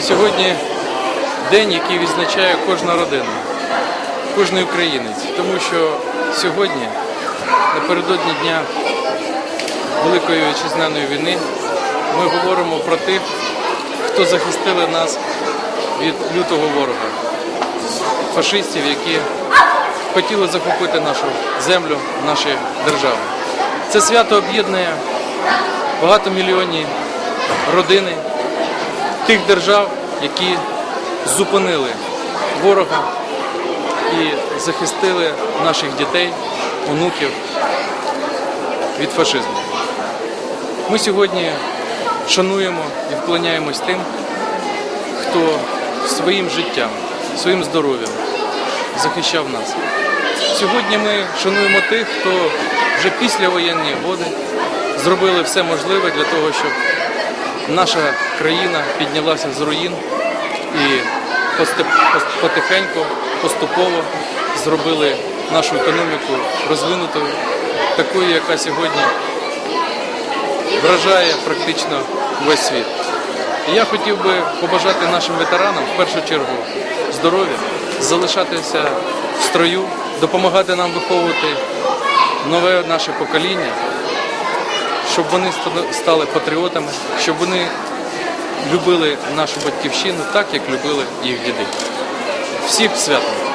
сьогодні день, який відзначає кожна родина, кожен українець, тому що сьогодні, напередодні дня Великої вітчизняної війни, ми говоримо про тих, хто захистили нас від лютого ворога, фашистів, які хотіли захопити нашу землю, наші держави. Це свято об'єднує багатомільйонні родини тих держав, які зупинили ворога і захистили наших дітей, онуків від фашизму. Ми сьогодні шануємо і вклоняємось тим, хто своїм життям, своїм здоров'ям захищав нас. Сьогодні ми шануємо тих, хто вже після воєнні годи зробили все можливе для того, щоб наша країна піднялася з руїн і потихеньку, поступово зробили нашу економіку розвинутою, такою, яка сьогодні вражає практично весь світ. І я хотів би побажати нашим ветеранам в першу чергу здоров'я, залишатися в строю, допомагати нам виховувати нове наше покоління, щоб вони стали патріотами, щоб вони любили нашу батьківщину так, як любили їх діди. Всіх святом!